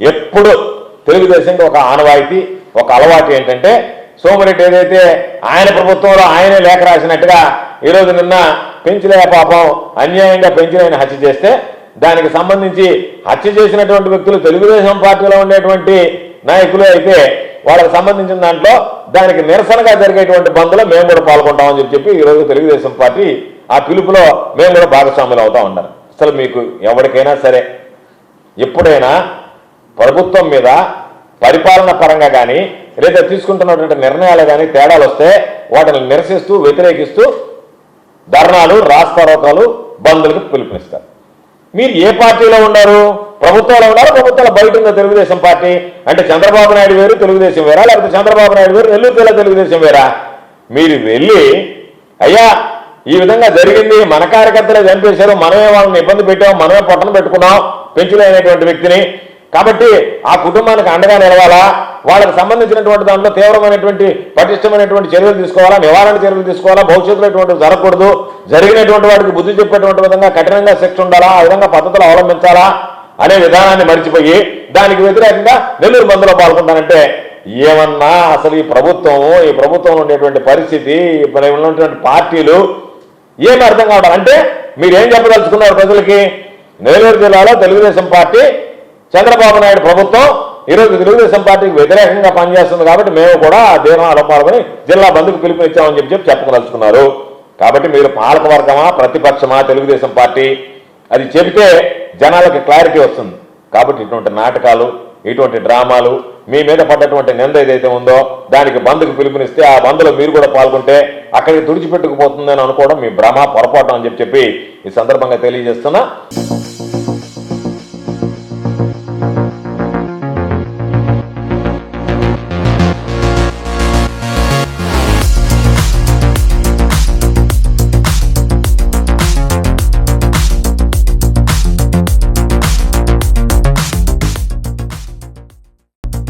ఎప్పుడు తెలుగుదేశంకి ఒక ఆనవాయితీ ఒక అలవాటు ఏంటంటే సోమిరెడ్డి ఏదైతే ఆయన ప్రభుత్వంలో ఆయనే లేఖ రాసినట్టుగా ఈరోజు నిన్న పెంచలే పాపం అన్యాయంగా పెంచలేని హత్య చేస్తే దానికి సంబంధించి హత్య చేసినటువంటి వ్యక్తులు తెలుగుదేశం పార్టీలో ఉండేటువంటి నాయకులు అయితే వాళ్ళకి సంబంధించిన దాంట్లో దానికి నిరసనగా జరిగేటువంటి బంద్లో మేము కూడా పాల్గొంటామని చెప్పి చెప్పి ఈరోజు తెలుగుదేశం పార్టీ ఆ పిలుపులో మేము కూడా భాగస్వాములు అవుతా ఉన్నారు. అసలు మీకు ఎవరికైనా సరే ఎప్పుడైనా ప్రభుత్వం మీద పరిపాలన పరంగా కానీ లేదా తీసుకుంటున్నటువంటి నిర్ణయాలు కానీ తేడాలు వస్తే వాటిని నిరసిస్తూ వ్యతిరేకిస్తూ ధర్నాలు రాస్తారోకాలు బంధులకు పిలుపునిస్తారు. మీరు ఏ పార్టీలో ఉన్నారు? ప్రభుత్వంలో ఉన్నారు? ప్రభుత్వంలో బయట ఉన్న తెలుగుదేశం పార్టీ? అంటే చంద్రబాబు నాయుడు వేరు తెలుగుదేశం వేరా? లేకపోతే చంద్రబాబు నాయుడు వేరు నెల్లూరు జిల్లా తెలుగుదేశం వేరా? మీరు వెళ్ళి అయ్యా ఈ విధంగా జరిగింది మన కార్యకర్తలే చంపేశారు మనమే వాళ్ళని ఇబ్బంది పెట్టాం మనమే పొట్టను పెట్టుకున్నాం పెంచులేనటువంటి వ్యక్తిని కాబట్టి ఆ కుటుంబానికి అండగా నిలవాలా? వాళ్ళకి సంబంధించినటువంటి దాంట్లో తీవ్రమైనటువంటి పటిష్టమైనటువంటి చర్యలు తీసుకోవాలా? నివారణ చర్యలు తీసుకోవాలా? భవిష్యత్తులో ఇటువంటివి జరగకూడదు? జరిగినటువంటి వాడికి బుద్ధి చెప్పేటువంటి విధంగా కఠినంగా శిక్ష ఉండాలా? ఆ విధంగా పద్ధతులు అవలంబించాలా? అనే విధానాన్ని మర్చిపోయి దానికి వ్యతిరేకంగా నెల్లూరు బంద్లో పాల్గొంటానంటే ఏమన్నా అసలు ఈ ప్రభుత్వం ఈ ప్రభుత్వంలో ఉండేటువంటి పరిస్థితి ఇప్పుడు ఉన్నటువంటి పార్టీలు ఏమి అర్థం కావడం? అంటే మీరేం చెప్పదలుచుకున్నారు ప్రజలకి? నెల్లూరు జిల్లాలో తెలుగుదేశం పార్టీ చంద్రబాబు నాయుడు ప్రభుత్వం ఈరోజు తెలుగుదేశం పార్టీకి వ్యతిరేకంగా పనిచేస్తుంది కాబట్టి మేము కూడా ఆ దీర్ణాలు పాల్గొని జిల్లా బంధుకు పిలుపునిచ్చామని చెప్పి చెప్పి చెప్పదలుచుకున్నారు. కాబట్టి మీరు పాలకవర్గమా ప్రతిపక్షమా తెలుగుదేశం పార్టీ అది చెబితే జనాలకు క్లారిటీ వస్తుంది. కాబట్టి ఇటువంటి నాటకాలు ఇటువంటి డ్రామాలు మీ మీద పడ్డటువంటి నింద ఏదైతే ఉందో దానికి బంధుకు పిలుపునిస్తే ఆ బంధులో మీరు కూడా పాల్గొంటే అక్కడికి తుడిచిపెట్టుకుపోతుందని అనుకోవడం మీ భ్రమ పొరపాటు అని చెప్పి చెప్పి ఈ సందర్భంగా తెలియజేస్తున్నా.